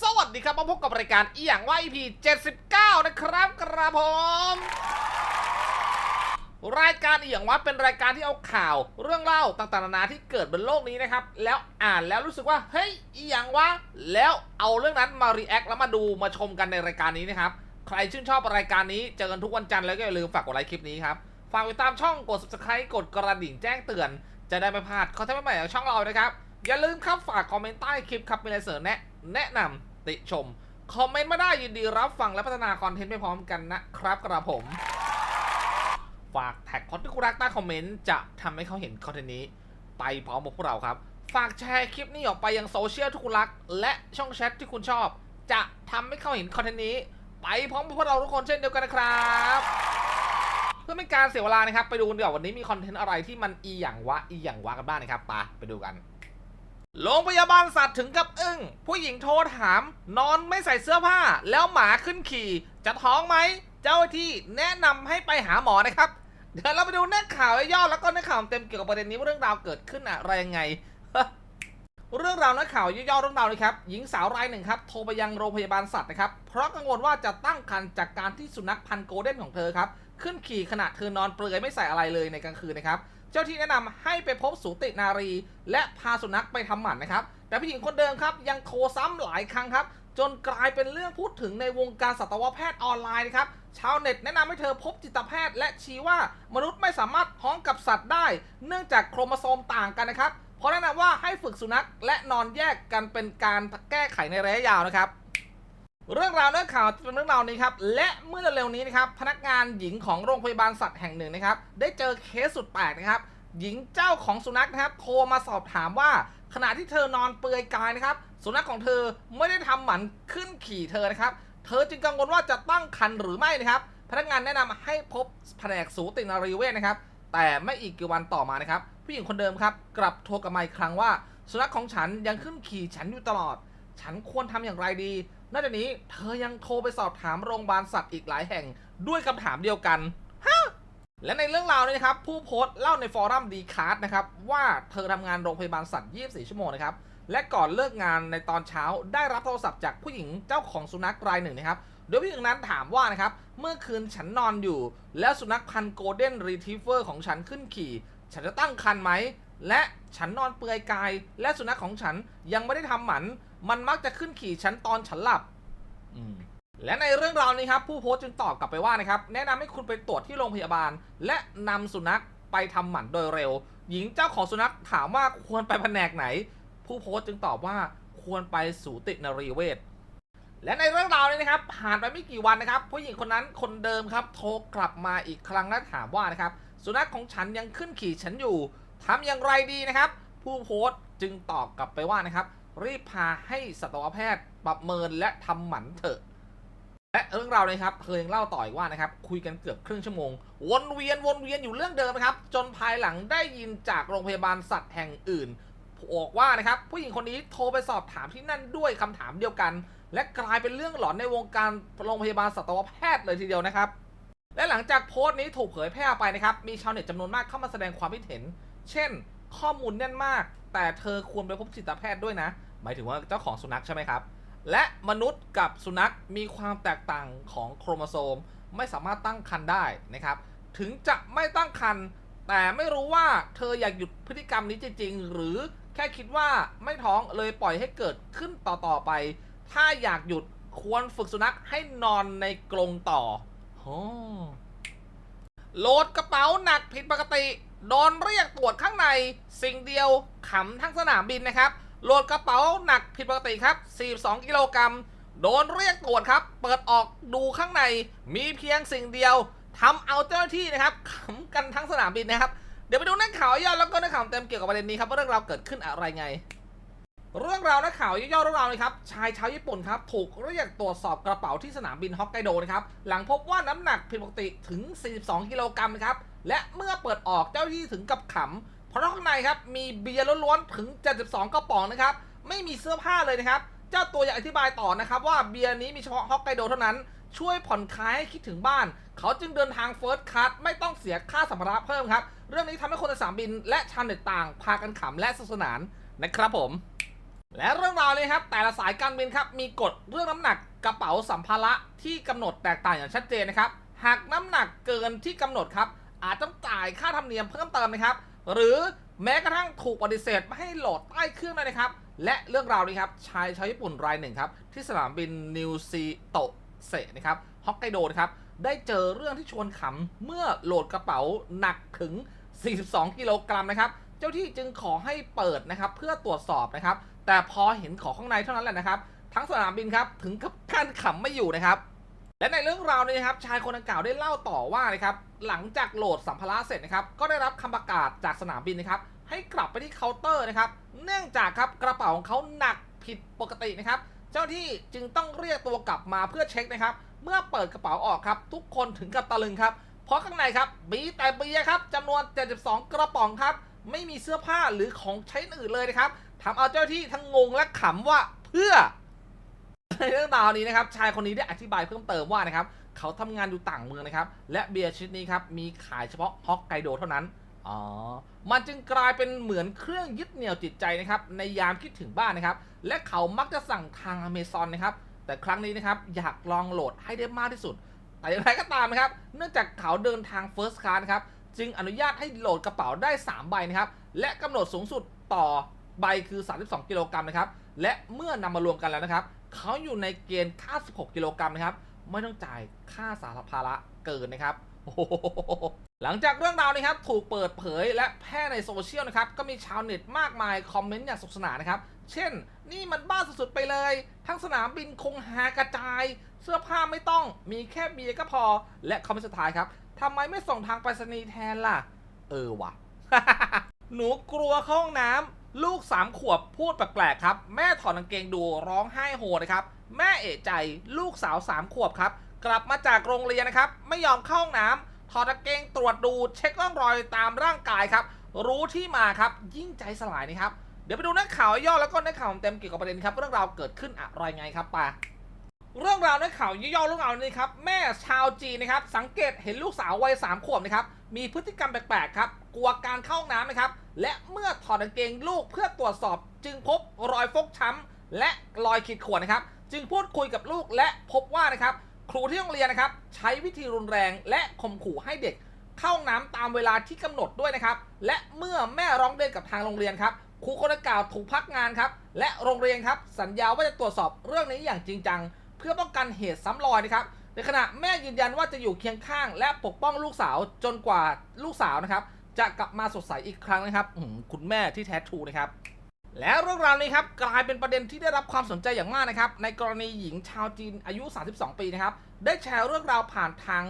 สวัสดีครับมาพบกับรายการอีหยังว่า EP 79 นะครับกระผม รายการอีหยังว่าเป็นรายการที่เอาข่าวเรื่องเล่าต่างๆนานาที่เกิดบนโลกนี้นะครับ แล้วอ่านแล้วรู้สึกว่าเฮ้ยอีหยังวะแล้วเอาเรื่องนั้นมารีแอคแล้วมาดูมาชมกันในรายการนี้นะครับ ใครชื่นชอบรายการนี้เจอกันทุกวันจันทร์แล้วก็อย่าลืมฝากกดไลค์คลิปนี้ครับฝากติดตามช่องกด subscribe กดกระดิ่งแจ้งเตือน จะได้ไม่พลาดคอนเทนต์ใหม่ๆของช่องเรานะครับอย่าลืมครับฝากคอมเมนต์ใต้คลิปครับมีอะไรเสนอแนะ แนะนำติชม คอมเมนต์มาได้ยินดีรับฟังและพัฒนาคอนเทนต์ไปพร้อมกันนะครับกระผม ฝากแท็กคนที่คุณรักใต้คอมเมนต์จะทำให้เขาเห็นคอนเทนต์นี้ ไปพร้อมกับพวกเราครับ ฝากแชร์คลิปนี้ออกไปยังโซเชียลที่คุณรัก และช่องแชทที่คุณชอบ จะทำให้เขาเห็นคอนเทนต์นี้ ไปพร้อมกับพวกเราทุกคนเช่นเดียวกันนะครับเพื่อไม่การเสียเวลานะครับ ไปดูกันดีกว่าวันนี้มีคอนเทนต์อะไรที่มันอีหยังวะ อีหยังวะกันบ้างนะครับไปไปดูกัน โรงพยาบาลสัตว์ถึงกับอึ้ง ผู้หญิงโทรถาม นอนไม่ใส่เสื้อผ้า แล้วหมาขึ้นขี่ จะท้องไหม เจ้าที่แนะนำให้ไปหาหมอนะครับ เดี๋ยวเราไปดูเนื้อข่าวย่อแล้วก็เนื้อข่าวเต็มเกี่ยวกับประเด็นนี้ว่าเรื่องราวเกิดขึ้นอะไรยังไง เรื่องราวเนื้อข่าวย่อเรื่องราวนะครับ หญิงสาวรายหนึ่งครับโทรไปยังโรงพยาบาลสัตว์นะครับ เพราะกังวลว่าจะตั้งครรภ์จากการที่สุนัขพันธุ์โกลเด้นของเธอครับขึ้นขี่ขณะเธอนอนเปลือยไม่ใส่อะไรเลยในกลางคืนนะครับ เจ้าที่แนะนำให้ไปพบสูตินารี และพาสุนัขไปทำหมันนะครับ แต่ผู้หญิงคนเดิมครับยังโทรซ้ำหลายครั้งครับ จนกลายเป็นเรื่องพูดถึงในวงการสัตวแพทย์ออนไลน์นะครับ ชาวเน็ตแนะนำให้เธอพบจิตแพทย์ และชี้ว่ามนุษย์ไม่สามารถท้องกับสัตว์ได้ เนื่องจากโครโมโซมต่างกันนะครับเพราะแนะนำว่าให้ฝึกสุนัขและนอนแยกกันเป็นการแก้ไขในระยะยาวนะครับ เรื่องราวเนื้อข่าวเป็นเรื่องราวนี้ครับ และเมื่อเร็วๆนี้นะครับ พนักงานหญิงของโรงพยาบาลสัตว์แห่งหนึ่งนะครับ ได้เจอเคสสุดแปลกนะครับ หญิงเจ้าของสุนัขนะครับ โทรมาสอบถามว่า ขณะที่เธอนอนเปลือยกายนะครับ สุนัขของเธอไม่ได้ทำหมันขึ้นขี่เธอนะครับ เธอจึงกังวลว่าจะตั้งครรภ์หรือไม่นะครับ พนักงานแนะนำให้พบแผนกสูตินรีเวชนะครับ แต่ไม่อีกกี่วันต่อมานะครับ ผู้หญิงคนเดิมครับ กลับโทรกลับมาอีกครั้งว่า สุนัขของฉันยังขึ้นขี่ฉันอยู่ตลอด ฉันควรทำอย่างไรดี นอกจากนี้เธอยังโทรไปสอบถามโรงพยาบาลสัตว์อีกหลายแห่งด้วยคำถามเดียวกันฮะและในเรื่องราวนี้นะครับ ผู้โพสต์เล่าในฟอรัมดีคาร์ดนะครับ ว่าเธอทำงานโรงพยาบาลสัตว์ 24 ชั่วโมงนะครับ และก่อนเลิกงานในตอนเช้าได้รับโทรศัพท์จากผู้หญิงเจ้าของสุนัขรายหนึ่งนะครับโดยผู้หญิงนั้นถามว่านะครับ เมื่อคืนฉันนอนอยู่ แล้วสุนัขพันธุ์โกลเด้นรีทรีเวอร์ของฉันขึ้นขี่ ฉันจะตั้งครรภ์ไหม และฉันนอนเปลือยกาย และสุนัขของฉันยังไม่ได้ทำหมัน มันมักจะขึ้นขี่ฉันตอนฉันหลับอืมและในเรื่องราวนี้ครับผู้โพสต์จึงตอบกลับไปว่านะครับแนะนำให้คุณไปตรวจที่โรงพยาบาล และนำสุนัขไปทำหมันโดยเร็ว หญิงเจ้าของสุนัขถามว่าควรไปแผนกไหน ผู้โพสต์จึงตอบว่าควรไปสูตินรีเวชและในเรื่องราวนี้นะครับผ่านไปไม่กี่วันนะครับ ผู้หญิงคนนั้นคนเดิมครับ โทรกลับมาอีกครั้งและถามว่านะครับสุนัขของฉันยังขึ้นขี่ฉันอยู่ทำอย่างไรดีนะครับ ผู้โพสต์จึงตอบกลับไปว่านะครับ รีบพาให้สัตวแพทย์ประเมินและทำหมันเถอะ และเรื่องราวเลยครับเธอยังเล่าต่ออีกว่านะครับ คุยกันเกือบครึ่งชั่วโมง วนเวียนวนเวียนอยู่เรื่องเดิมนะครับ จนภายหลังได้ยินจากโรงพยาบาลสัตว์แห่งอื่นบอกว่านะครับ ผู้หญิงคนนี้โทรไปสอบถามที่นั่นด้วยคำถามเดียวกัน และกลายเป็นเรื่องหลอนในวงการโรงพยาบาลสัตวแพทย์เลยทีเดียวนะครับ และหลังจากโพสต์นี้ถูกเผยแพร่ไปนะครับ มีชาวเน็ตจำนวนมากเข้ามาแสดงความคิดเห็น เช่น ข้อมูลแน่นมาก แต่เธอควรไปพบจิตแพทย์ด้วยนะ หมายถึงว่าเจ้าของสุนัขใช่ไหมครับ และมนุษย์กับสุนัขมีความแตกต่างของโครโมโซม ไม่สามารถตั้งครรภ์ได้นะครับ ถึงจะไม่ตั้งครรภ์แต่ไม่รู้ว่าเธออยากหยุดพฤติกรรมนี้จริงๆ หรือแค่คิดว่าไม่ท้องเลยปล่อยให้เกิดขึ้นต่อๆไป ถ้าอยากหยุดควรฝึกสุนัขให้นอนในกรงต่อโอ้โหลดกระเป๋าหนักผิดปกติ โดนเรียกตรวจข้างในสิ่งเดียวขำทั้งสนามบินนะครับโหลดกระเป๋าหนักผิดปกติครับ 42 กิโลกรัม โดนเรียกตรวจครับ เปิดออกดูข้างใน มีเพียงสิ่งเดียวทำเอาเจ้าหน้าที่นะครับขำกันทั้งสนามบินนะครับ เดี๋ยวไปดูนักข่าวยอดแล้วก็นักข่าวเต็มเกี่ยวกับประเด็นนี้ครับว่าเรื่องราวเกิดขึ้นอะไรไง เรื่องราวนักข่าวย่อๆเรื่องราวเลยครับชายชาวญี่ปุ่นครับถูกเรียกตรวจสอบกระเป๋าที่สนามบินฮอกไกโดนะครับหลังพบว่าน้ำหนักผิดปกติถึง 42 กิโลกรัมนะครับและเมื่อเปิดออกเจ้าที่ถึงกับขำเพราะข้างในครับมีเบียร์ล้วนๆถึง 72 กระป๋องนะครับไม่มีเสื้อผ้าเลยนะครับเจ้าตัวอยากอธิบายต่อนะครับว่าเบียร์นี้มีเฉพาะฮอกไกโดเท่านั้นช่วยผ่อนคลายให้คิดถึงบ้าน เขาจึงเดินทางเฟิร์สคลาสไม่ต้องเสียค่าสัมภาระเพิ่มครับเรื่องนี้ทำให้คนในสนามบินและชาวเน็ตต่าง พากันขำและสนุกสนานนะครับผม และเรื่องราวเลยครับ แต่ละสายการบินครับมีกฎเรื่องน้ำหนักกระเป๋าสัมภาระที่กำหนดแตกต่างอย่างชัดเจนนะครับ หากน้ำหนักเกินที่กำหนดครับ อาจต้องจ่ายค่าธรรมเนียมเพิ่มเติมนะครับ หรือแม้กระทั่งถูกปฏิเสธไม่ให้โหลดใต้เครื่องเลยนะครับ และเรื่องราวนี้ครับชายชาวญี่ปุ่นรายหนึ่งครับที่สนามบินนิวซีโตเซะนะครับฮอกไกโดนะครับได้เจอเรื่องที่ชวนขำเมื่อโหลดกระเป๋าหนักถึง 42 กิโลกรัมนะครับ เจ้าที่จึงขอให้เปิดนะครับเพื่อตรวจสอบนะครับ แต่พอเห็นของข้างในเท่านั้นแหละนะครับ ทั้งสนามบินครับถึงกับขั้นขำไม่อยู่นะครับ และในเรื่องราวนี้นะครับชายคนดังกล่าวได้เล่าต่อว่านะครับหลังจากโหลดสัมภาระเสร็จนะครับก็ได้รับคำประกาศจากสนามบินนะครับให้กลับไปที่เคาน์เตอร์นะครับ เนื่องจากครับกระเป๋าของเขาหนักผิดปกตินะครับ เจ้าที่จึงต้องเรียกตัวกลับมาเพื่อเช็คนะครับ เมื่อเปิดกระเป๋าออกครับ ทุกคนถึงกับตะลึงครับเพราะข้างในครับมีแต่เบียร์ครับจำนวน 72 กระป๋องครับ ไม่มีเสื้อผ้าหรือของใช้อื่นเลยนะครับ ทำเอาเจ้าที่ทั้งงงและขำว่าเพื่อ ในเรื่องราวนี้นะครับ ชายคนนี้ได้อธิบายเพิ่มเติมว่านะครับ เขาทำงานอยู่ต่างเมืองนะครับ และเบียร์ชนิดนี้ครับ มีขายเฉพาะฮอกไกโดเท่านั้น อ๋อ มันจึงกลายเป็นเหมือนเครื่องยึดเหนี่ยวจิตใจนะครับ ในยามคิดถึงบ้านนะครับ และเขามักจะสั่งทางอเมซอนนะครับ แต่ครั้งนี้นะครับ อยากลองโหลดให้ได้มากที่สุด แต่อย่างไรก็ตามนะครับ เนื่องจากเขาเดินทาง First Class นะครับ จึงอนุญาตให้โหลดกระเป๋าได้ 3 ใบนะครับ และกำหนดสูงสุดต่อ ใบคือ 32 กิโลกรัมนะครับ และเมื่อนำมารวมกันแล้วนะครับเขาอยู่ในเกณฑ์ค่า 16 กิโลกรัมนะครับ ไม่ต้องจ่ายค่าสาธารณภาระเกินนะครับโอ้โหหลังจากเรื่องราวนี้ครับถูกเปิดเผยและแพร่ในโซเชียลนะครับ ก็มีชาวเน็ตมากมายคอมเมนต์อย่างสนุกสนานนะครับ เช่น นี่มันบ้าสุดๆไปเลย ทั้งสนามบินคงหากระจาย เสื้อผ้าไม่ต้อง มีแค่เบียร์ก็พอ และคอมเมนต์สุดท้ายครับทำไมไม่ส่งทางไปรษณีย์แทนล่ะ เออว่ะ หนูกลัวเข้าห้องน้ำ ลูกสามขวบพูดแปลกๆครับ แม่ถอดกางเกงดูร้องไห้โฮนะครับ แม่เอะใจลูกสาวสามขวบครับ กลับมาจากโรงเรียนนะครับ ไม่ยอมเข้าห้องน้ำถอดกางเกงตรวจดูเช็คร่องรอยตามร่างกายครับ รู้ที่มาครับ ยิ่งใจสลายนะครับ เดี๋ยวไปดูนักข่าวย่อแล้วก็นักข่าวเต็มเกี่ยวกับประเด็นครับเรื่องราวเกิดขึ้นอะไรไงครับปา เรื่องราวในข่าวย่อๆเรื่องราวนี้ครับแม่ชาวจีนนะครับ สังเกตเห็นลูกสาววัยสามขวบนะครับมีพฤติกรรมแปลกๆครับกลัวการเข้าห้องน้ำนะครับ และเมื่อถอดกางเกงลูกเพื่อตรวจสอบ จึงพบรอยฟกช้ำและรอยขีดข่วนนะครับ จึงพูดคุยกับลูกและพบว่านะครับ ครูที่โรงเรียนนะครับ ใช้วิธีรุนแรงและข่มขู่ให้เด็ก เข้าห้องน้ำตามเวลาที่กำหนดด้วยนะครับ และเมื่อแม่ร้องเรียนกับทางโรงเรียนครับครูคนดังกล่าวถูกพักงานครับและโรงเรียนครับสัญญาว่าจะตรวจสอบเรื่องนี้อย่างจริงจัง พื่อป้องกันเหตุซ้ำรอยนะครับในขณะแม่ยืนยันว่าจะอยู่เคียงข้าง และปกป้องลูกสาวจนกว่าลูกสาวนะครับ จะกลับมาสดใสอีกครั้งนะครับคุณแม่ที่แท้ทรูนะครับ แล้วเรื่องราวนี้ครับกลายเป็นประเด็นที่ได้รับความสนใจอย่างมากนะครับ ในกรณีหญิงชาวจีนอายุ 32 ปีนะครับ ได้แชร์เรื่องราวผ่านทาง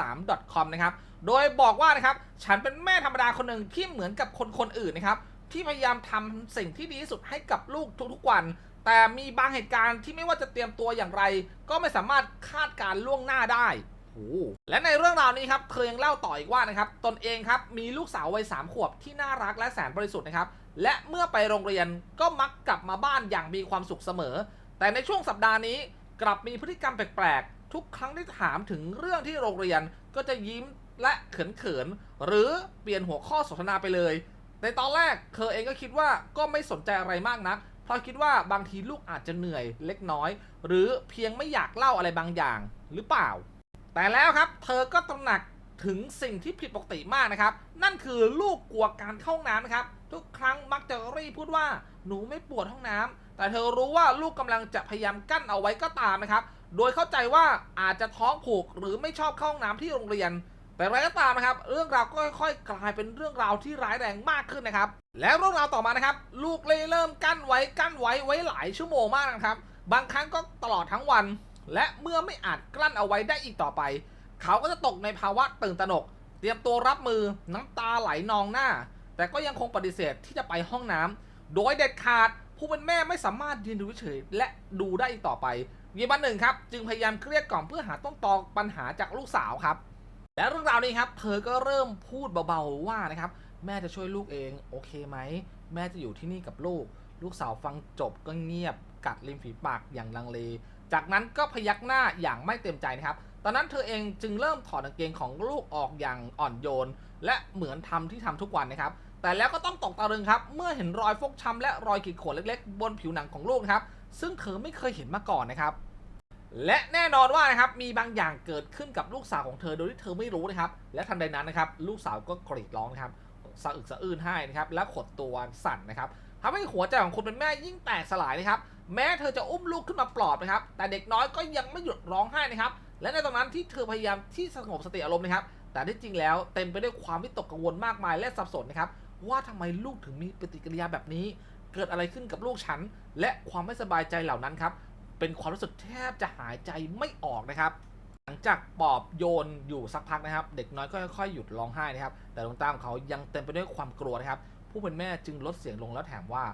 163.com นะครับ โดยบอกว่านะครับ ฉันเป็นแม่ธรรมดาคนหนึ่งที่เหมือนกับคนคนอื่นนะครับที่พยายามทำสิ่งที่ดีที่สุดให้กับลูกทุกๆวัน แต่มีบางเหตุการณ์ที่ไม่ว่าจะเตรียมตัวอย่างไร ก็ไม่สามารถคาดการล่วงหน้าได้โอ้และในเรื่องราวนี้ครับเธอยังเล่าต่ออีกว่านะครับตนเองครับมีลูกสาววัยสามขวบที่น่ารักและแสนบริสุทธิ์นะครับและเมื่อไปโรงเรียนก็มักกลับมาบ้านอย่างมีความสุขเสมอ แต่ในช่วงสัปดาห์นี้กลับมีพฤติกรรมแปลกๆ ทุกครั้งที่ถามถึงเรื่องที่โรงเรียนก็จะยิ้มและเขินๆ หรือเปลี่ยนหัวข้อสนทนาไปเลย ในตอนแรกเธอเองก็คิดว่าก็ไม่สนใจอะไรมากนัก เพราคิดว่าบางทีลูกอาจจะเหนื่อยเล็กน้อย หรือเพียงไม่อยากเล่าอะไรบางอย่างหรือเปล่า แต่แล้วครับเธอก็ตระหนักถึงสิ่งที่ผิดปกติมากนะครับ นั่นคือลูกกลัวการเข้าห้องน้ำนะครับ ทุกครั้งมักจะรีพูดว่าหนูไม่ปวดห้องน้ำแต่เธอรู้ว่าลูกกำลังจะพยายามกั้นเอาไว้ก็ตามนะครับ โดยเข้าใจว่าอาจจะท้องผูกหรือไม่ชอบเข้าห้องน้ำที่โรงเรียน แต่อะไรก็ตามนะครับ เรื่องราวก็ค่อยๆกลายเป็นเรื่องราวที่ร้ายแรงมากขึ้นนะครับ แล้วเรื่องราวต่อมานะครับ ลูกเลยเริ่มกั้นไว้กั้นไว้ไว้หลายชั่วโมงมากนะครับ บางครั้งก็ตลอดทั้งวัน และเมื่อไม่อาจกลั้นเอาไว้ได้อีกต่อไป เขาก็จะตกในภาวะตื่นตระหนก เตรียมตัวรับมือน้ำตาไหลนองหน้า แต่ก็ยังคงปฏิเสธที่จะไปห้องน้ำโดยเด็ดขาดผู้เป็นแม่ไม่สามารถยืนดูเฉยและดูได้อีกต่อไปเย็นวันหนึ่งครับจึงพยายามเกลี้ยกล่อมเพื่อหาต้นตอปัญหาจากลูกสาวครับ และเรื่องราวนี้ครับ เธอก็เริ่มพูดเบาๆว่านะครับ แม่จะช่วยลูกเอง โอเคไหม แม่จะอยู่ที่นี่กับลูก ลูกสาวฟังจบก็เงียบ กัดริมฝีปากอย่างลังเล จากนั้นก็พยักหน้าอย่างไม่เต็มใจนะครับ ตอนนั้นเธอเองจึงเริ่มถอดกางเกงของลูกออกอย่างอ่อนโยน และเหมือนทำที่ทำทุกวันนะครับ แต่แล้วก็ต้องตกตะลึงครับ เมื่อเห็นรอยฟกช้ำและรอยขีดข่วนเล็กๆ บนผิวหนังของลูกครับ ซึ่งเธอไม่เคยเห็นมาก่อนนะครับและแน่นอนว่านะครับมีบางอย่างเกิดขึ้นกับลูกสาวของเธอโดยที่เธอไม่รู้นะครับ และทันใดนั้นนะครับ ลูกสาวก็กรีดร้องนะครับ สะอึกสะอื้นให้นะครับและขดตัวสั่นนะครับทำให้หัวใจของคนเป็นแม่ยิ่งแตกสลายนะครับแม้เธอจะอุ้มลูกขึ้นมาปลอบนะครับแต่เด็กน้อยก็ยังไม่หยุดร้องไห้นะครับและในตอนนั้นที่เธอพยายามที่สงบสติอารมณ์นะครับแต่ที่จริงแล้วเต็มไปด้วยความวิตกกังวลมากมายและสับสนนะครับว่าทำไมลูกถึงมีปฏิกิริยาแบบนี้ เกิดอะไรขึ้นกับลูกฉัน และความไม่สบายใจเหล่านั้นครับเป็นความรู้สึกแทบจะหายใจไม่ออกนะครับ งจากปอบโยนอยู่สักพักนะครับ เด็กน้อยก็ค่อยๆหยุดร้องไห้นะครับ แต่ดวงตาของเขายังเต็มไปด้วยความกลัวนะครับ ผู้เป็นแม่จึงลดเสียงลงแล้วถามว่า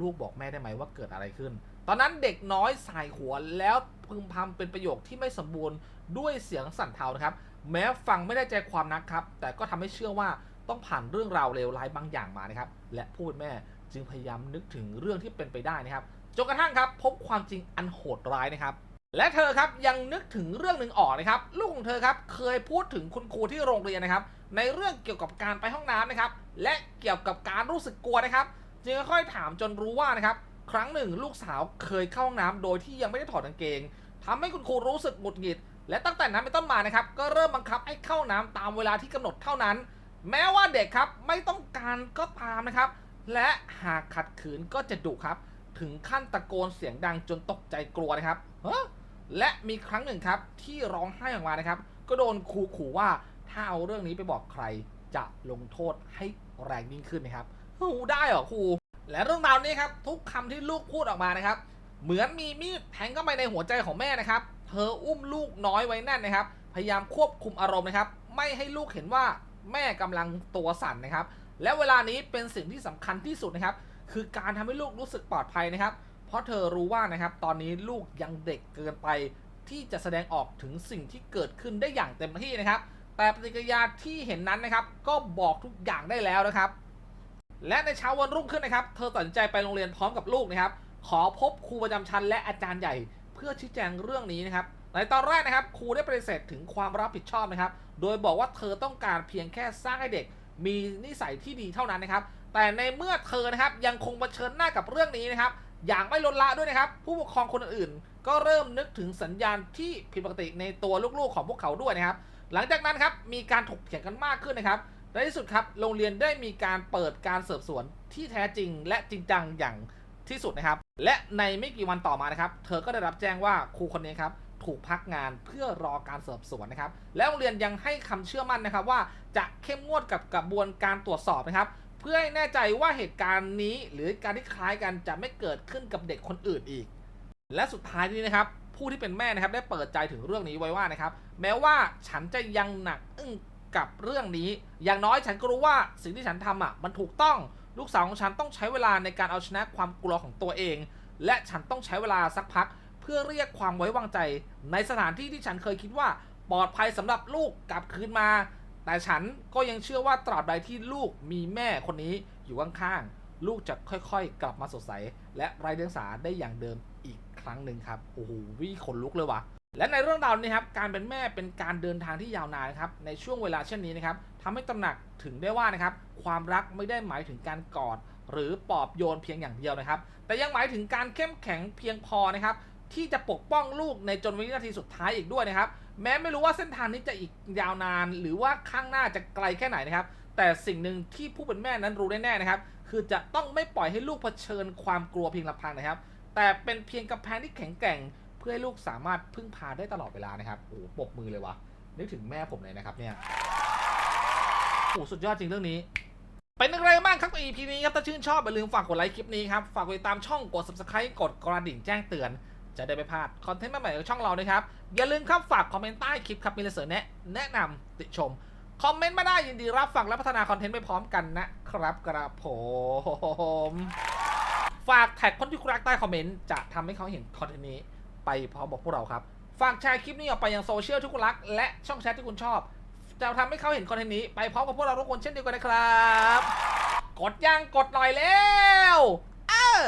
ลูกบอกแม่ได้ไหมว่าเกิดอะไรขึ้น ตอนนั้นเด็กน้อยสายหัวแล้วพึมพำเป็นประโยคที่ไม่สมบูรณ์ด้วยเสียงสั่นเทานะครับ แม้ฟังไม่ได้ใจความนักครับ แต่ก็ทำให้เชื่อว่าต้องผ่านเรื่องราวเลวร้ายบางอย่างมานะครับ และผู้เป็นแม่จึงพยายามนึกถึงเรื่องที่เป็นไปได้นะครับจนกระทั่งครับ พบความจริงอันโหดร้ายนะครับ และเธอครับยังนึกถึงเรื่องหนึ่งออกนะครับลูกของเธอครับเคยพูดถึงคุณครูที่โรงเรียนนะครับ ในเรื่องเกี่ยวกับการไปห้องน้ำนะครับ และเกี่ยวกับการรู้สึกกลัวนะครับ จึงค่อยถามจนรู้ว่านะครับ ครั้งหนึ่งลูกสาวเคยเข้าห้องน้ำโดยที่ยังไม่ได้ถอดกางเกงทำให้คุณครูรู้สึกหงุดหงิด และตั้งแต่นั้นเป็นต้นมานะครับ ก็เริ่มบังคับให้เข้าน้ำตามเวลาที่กำหนดเท่านั้น แม้ว่าเด็กครับไม่ต้องการก็ตามนะครับ และหากขัดขืนก็จะดุครับ ถึงขั้นตะโกนเสียงดังจนตกใจกลัวนะครับเฮ้ และมีครั้งหนึ่งครับที่ร้องไห้ออกมานะครับ ก็โดนครูขู่ว่าถ้าเอาเรื่องนี้ไปบอกใครจะลงโทษให้แรงยิ่งขึ้นนะครับโอ้ได้เหรอครู และเรื่องราวนี้ครับทุกคำที่ลูกพูดออกมานะครับ เหมือนมีมีดแทงเข้าไปในหัวใจของแม่นะครับ เธออุ้มลูกน้อยไว้แน่นนะครับ พยายามควบคุมอารมณ์นะครับ ไม่ให้ลูกเห็นว่าแม่กำลังตัวสั่นนะครับ และเวลานี้เป็นสิ่งที่สำคัญที่สุดนะครับ คือการทำให้ลูกรู้สึกปลอดภัยนะครับ เพราะเธอรู้ว่านะครับตอนนี้ลูกยังเด็กเกินไปที่จะแสดงออกถึงสิ่งที่เกิดขึ้นได้อย่างเต็มที่นะครับ แต่ปฏิกิริยาที่เห็นนั้นนะครับ ก็บอกทุกอย่างได้แล้วนะครับ และในเช้าวันรุ่งขึ้นนะครับ เธอตัดสินใจไปโรงเรียนพร้อมกับลูกนะครับ ขอพบครูประจำชั้นและอาจารย์ใหญ่ เพื่อชี้แจงเรื่องนี้นะครับ ในตอนแรกนะครับ ครูได้ปฏิเสธถึงความรับผิดชอบนะครับ โดยบอกว่าเธอต้องการเพียงแค่สร้างให้เด็ก มีนิสัยที่ดีเท่านั้นนะครับ แต่ในเมื่อเธอนะครับยังคงเผชิญหน้ากับเรื่องนี้นะครับ อย่างไม่ลดละด้วยนะครับ ผู้ปกครองคนอื่นๆ ก็เริ่มนึกถึงสัญญาณที่ผิดปกติในตัวลูกๆของพวกเขาด้วยนะครับ หลังจากนั้นครับมีการถกเถียงกันมากขึ้นนะครับในที่สุดครับโรงเรียนได้มีการเปิดการสืบสวนที่แท้จริง และจริงจังอย่างที่สุดนะครับ และในไม่กี่วันต่อมานะครับ เธอก็ได้รับแจ้งว่าครูคนนี้ครับถูกพักงานเพื่อรอการสืบสวนนะครับ และโรงเรียนยังให้คำเชื่อมั่นนะครับว่าจะเข้มงวดกับกระบวนการตรวจสอบนะครับ เพื่อให้แน่ใจว่าเหตุการณ์นี้หรือการที่คล้ายกันจะไม่เกิดขึ้นกับเด็กคนอื่นอีก และสุดท้ายนี้นะครับ ผู้ที่เป็นแม่นะครับได้เปิดใจถึงเรื่องนี้ไว้ว่านะครับ แม้ว่าฉันจะยังหนักอึ้งกับเรื่องนี้ อย่างน้อยฉันก็รู้ว่าสิ่งที่ฉันทำอะมันถูกต้อง ลูกสาวของฉันต้องใช้เวลาในการเอาชนะความกลัวของตัวเอง และฉันต้องใช้เวลาสักพัก เพื่อเรียกความไว้วางใจ ในสถานที่ที่ฉันเคยคิดว่าปลอดภัยสำหรับลูกกลับคืนมา แต่ฉันก็ยังเชื่อว่าตราบใดที่ลูกมีแม่คนนี้อยู่ข้างๆ ลูกจะค่อยๆ กลับมาสดใส และไร้เดียงสาได้อย่างเดิมอีกครั้งหนึ่งครับ โอ้โหวิขนลุกเลยว่ะ และในเรื่องราวนี้ครับ การเป็นแม่เป็นการเดินทางที่ยาวนานครับ ในช่วงเวลาเช่นนี้นะครับทำให้ตระหนักถึงได้ว่านะครับ ความรักไม่ได้หมายถึงการกอด หรือปลอบโยนเพียงอย่างเดียวนะครับ แต่ยังหมายถึงการเข้มแข็งเพียงพอนะครับ ที่จะปกป้องลูกในจนวินาทีสุดท้ายอีกด้วยนะครับ แม้ไม่รู้ว่าเส้นทางนี้จะอีกยาวนาน หรือว่าข้างหน้าจะไกลแค่ไหนนะครับ แต่สิ่งหนึ่งที่ผู้เป็นแม่นั้นรู้แน่ๆนะครับ คือจะต้องไม่ปล่อยให้ลูกเผชิญความกลัวเพียงลำพังนะครับ แต่เป็นเพียงกำแพงที่แข็งแกร่ง เพื่อให้ลูกสามารถพึ่งพาได้ตลอดเวลานะครับโอ้ปบมือเลยวะนึกถึงแม่ผมเลยนะครับเนี่ยโอ้สุดยอดจริงเรื่องนี้เป็นอย่างไรบ้างครับกับ EP นี้ครับ ถ้าชื่นชอบอย่าลืมฝากกดไลค์คลิปนี้ครับ ฝากกดติดตามช่องกด subscribe กดกระดิ่งแจ้งเตือน จะได้ไม่พลาดคอนเทนต์ใหม่ๆของช่องเรานะครับ อย่าลืมครับฝากคอมเมนต์ใต้คลิปครับมีอะไรเสนอแนะแนะนำติชม คอมเมนต์มาได้ยินดีรับฟังและพัฒนาคอนเทนต์ไปพร้อมกันนะครับกระผมฝากแท็กคนที่คุณรักใต้คอมเมนต์จะทำให้เขาเห็นคอนเทนต์นี้ไปพร้อมกับพวกเราครับ ฝากแชร์คลิปนี้ออกไปยังโซเชียลที่คุณรัก และช่องแชทที่คุณชอบ จะทำให้เขาเห็นคอนเทนต์นี้ไปพร้อมกับพวกเราทุกคนเช่นเดียวกันนะครับ กดยังกดหน่อยแล้ว เออ